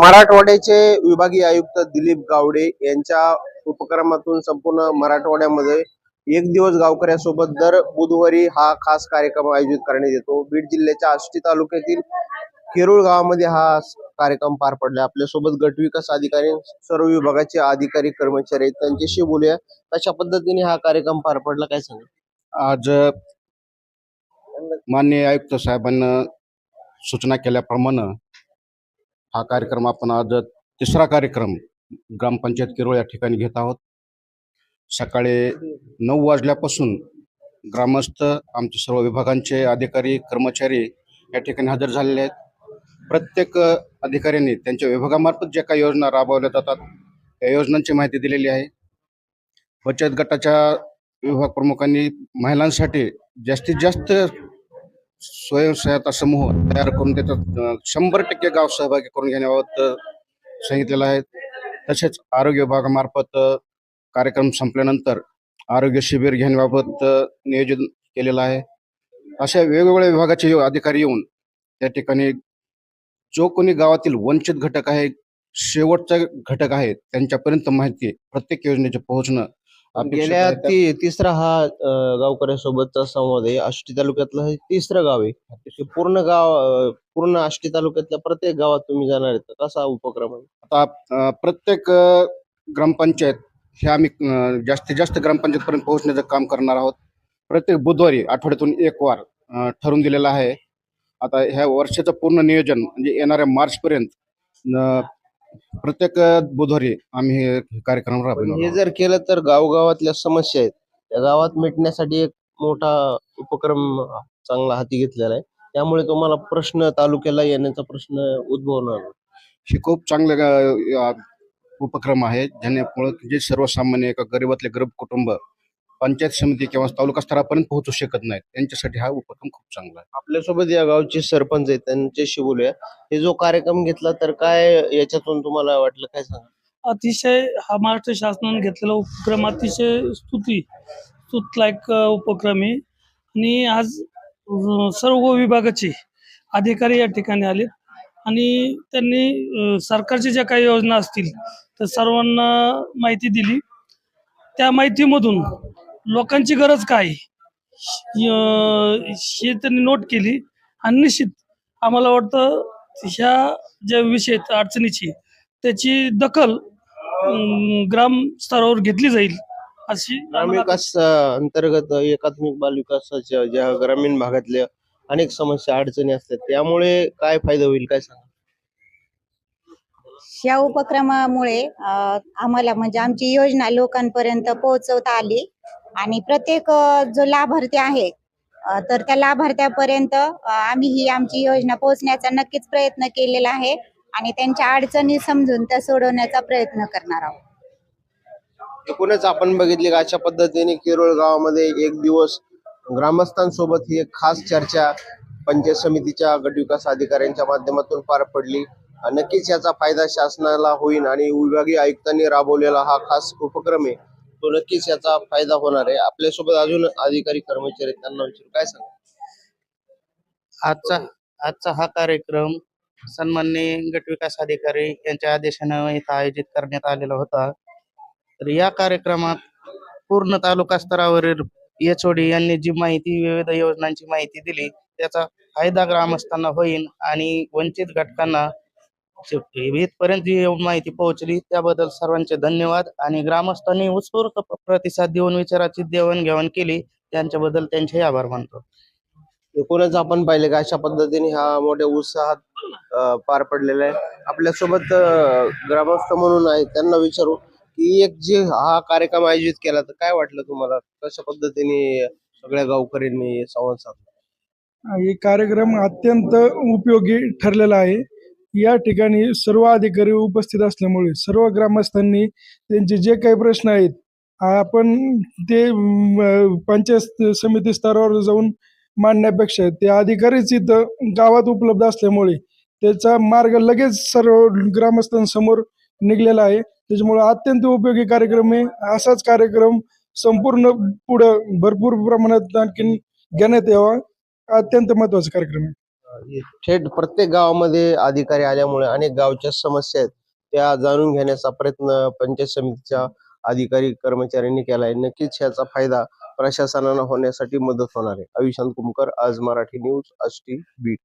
मराठवाड्याचे विभागीय आयुक्त दिलीप गावडे यांच्या उपक्रमातून संपूर्ण मराठवाड्यामध्ये एक दिवस गावकऱ्यासोबत दर बुधवारी हा खास कार्यक्रम आयोजित करण्यात येतो. बीड जिल्ह्याच्या आष्टी तालुक्यातील केरुळ गावामध्ये हा कार्यक्रम पार पडला. आपल्यासोबत गटविकास अधिकारी सर्व विभागाचे अधिकारी कर्मचारी त्यांच्याशी बोलूया. कशा पद्धतीने हा कार्यक्रम पार पडला काय सांगा? आज माननीय आयुक्त साहेबांना सूचना केल्याप्रमाणे हा कार्यक्रम आपण आज तिसरा कार्यक्रम ग्रामपंचायत किरोळ या ठिकाणी घेत आहोत. सकाळी नऊ वाजल्यापासून ग्रामस्थ आमचे सर्व विभागांचे अधिकारी कर्मचारी या ठिकाणी हजर झालेले आहेत. प्रत्येक अधिकाऱ्यांनी त्यांच्या विभागामार्फत ज्या काही योजना राबवल्या जातात त्या योजनांची माहिती दिलेली आहे. बचत गटाच्या विभाग प्रमुखांनी महिलांसाठी जास्तीत जास्त स्वयंसहायता समूह तयार करून त्याच्यात शंभर टक्के गाव सहभागी करून घेण्याबाबत सांगितलेलं आहे. तसेच आरोग्य विभागामार्फत कार्यक्रम संपल्यानंतर आरोग्य शिबिर घेण्याबाबत नियोजन केलेलं आहे. अशा वेगवेगळ्या विभागाचे अधिकारी येऊन त्या ठिकाणी जो कोणी गावातील वंचित घटक आहे शेवटचा घटक आहे त्यांच्यापर्यंत माहिती प्रत्येक योजनेचे पोहोचणं गेल्या आहे. ती तिसरा हा गावकऱ्यासोबतचा संवाद आहे. आष्टी तालुक्यातलं हे तिसरं गाव आहे. पूर्ण गाव अं, पूर्ण आष्टी तालुक्यातल्या प्रत्येक गावात तुम्ही जाणार आहेत कसा उपक्रम आहे? आता अ, प्रत्येक अ, ग्रामपंचायत हे आम्ही अ, जास्तीत जास्त ग्रामपंचायत पर्यंत पोहोचण्याचं काम करणार आहोत. प्रत्येक बुधवारी आठवड्यातून एक वार अ, ठरवून दिलेला आहे. आता ह्या वर्षाचं पूर्ण नियोजन म्हणजे येणाऱ्या मार्च पर्यंत प्रत्येक बुधवारी आम्ही हे कार्यक्रम राबवणार हे आहोत. जर केलं तर गावगावातल्या समस्या आहेत त्या गावात मिटण्यासाठी एक मोठा उपक्रम चांगला हाती घेतलेला आहे त्यामुळे तुम्हाला प्रश्न तालुक्याला येण्याचा प्रश्न उद्भवणार नाही. हे खूप चांगले अ, उपक्रम आहे ज्यामुळे जे सर्वसामान्य एका गरीबातले गरीब कुटुंब पंचायत समिती किंवा तालुका स्तरापर्यंत पोहोचू शकत नाहीत. त्यांच्यासाठी हा उपक्रम खूप चांगला आहे. आपल्यासोबत या गावचे सरपंच आहेत त्यांच्याशी बोलूया हे जो कार्यक्रम घेतला तर काय याच्यातून तुम्हाला वाटलं काय सांगा? अतिशय हा महाराष्ट्र शासनाने घेतलेला उपक्रम अतिशय स्तुती स्तुतलायक उपक्रम आहे. आणि आज सर्व विभागाचे अधिकारी या ठिकाणी आलेत. आणि त्यांनी सरकारच्या ज्या काही योजना असतील तर सर्वांना माहिती दिली. त्या माहितीमधून लोकांची गरज काय? हे त्यांनी नोट केली आणि निश्चित आम्हाला वाटतं ह्या ज्या विषय अडचणीची त्याची दखल ग्राम स्तरावर घेतली जाईल अशी ग्रामविकास अंतर्गत एकात्मिक बाल विकासाच्या ज्या ग्रामीण भागातल्या अनेक समस्या अडचणी असतात त्यामुळे काय फायदा होईल काय सांगा? या उपक्रमामुळे आम्हाला म्हणजे आमची योजना लोकांपर्यंत पोहोचवता आली. आणि प्रत्येक जो लाभार्थी आहे तर त्या लाभार्थ्यापर्यंत आम्ही ही आमची योजना पोहोचण्याचा नक्कीच प्रयत्न केलेला आहे आणि त्यांच्या अडचणी समजून त्या सोडवण्याचा प्रयत्न करणार आहोत. एकूणच आपण बघितले का अशा पद्धतीने केरळ गावामध्ये एक दिवस ग्रामस्थांसोबत ही एक खास चर्चा पंचायत समितीच्या गटविकास अधिकाऱ्यांच्या माध्यमातून पार पडली. नक्कीच याचा फायदा शासनाला होईल आणि विभागीय आयुक्तांनी राबवलेला हा खास उपक्रम आहे. तो नक्कीच याचा फायदा होणार आहे. आपल्यासोबत अजून अधिकारी कर्मचारी आहेत, त्यांना विचारू. काय सांगा आजचा आजचा हा कार्यक्रम सन्माननीय गटविकास अधिकारी यांच्या आदेशानं इथं आयोजित करण्यात आलेला होता. तर या कार्यक्रमात पूर्ण तालुका स्तरावरील एचओडी यांनी जी माहिती विविध योजनांची माहिती दिली त्याचा फायदा ग्रामस्थांना होईल आणि वंचित घटकांना इथपर्यंत जी माहिती पोहोचली त्याबद्दल सर्वांचे धन्यवाद. आणि ग्रामस्थांनी उत्स्फूर्त प्रतिसाद देऊन विचाराची देवाणघेवाण केली. त्यांच्याबद्दल त्यांचे आभार मानतो. एकूणच आपण पाहिले का अशा पद्धतीने हा मोठ्या उत्साहात पार पडलेला आहे. आपल्यासोबत ग्रामस्थ म्हणून आहे त्यांना विचारू की एक जे हा कार्यक्रम आयोजित केला तर काय वाटलं तुम्हाला? कशा पद्धतीने सगळ्या गावकऱ्यांनी संवाद साधला? हे कार्यक्रम अत्यंत उपयोगी ठरलेला आहे. या ठिकाणी सर्व अधिकारी उपस्थित असल्यामुळे सर्व ग्रामस्थांनी त्यांचे जे काही प्रश्न आहेत आपण ते पंचायत समिती स्तरावर जाऊन मांडण्यापेक्षा ते अधिकारीच इथं गावात उपलब्ध असल्यामुळे त्याचा मार्ग लगेच सर्व ग्रामस्थांसमोर निघलेला आहे. त्याच्यामुळे अत्यंत उपयोगी कार्यक्रम आहे. असाच कार्यक्रम संपूर्ण पुढं भरपूर प्रमाणात आणखीन घेण्यात यावा. अत्यंत महत्त्वाचा कार्यक्रम आहे. थेट प्रत्येक गावामध्ये अधिकारी आल्यामुळे अनेक गावच्या समस्या आहेत. त्या जाणून घेण्याचा प्रयत्न पंचायत समितीच्या अधिकारी कर्मचाऱ्यांनी केला आहे नक्कीच याचा फायदा प्रशासनाला होण्यासाठी मदत होणार आहे. अविशांत कुमकर आज मराठी न्यूज आष्टी बीड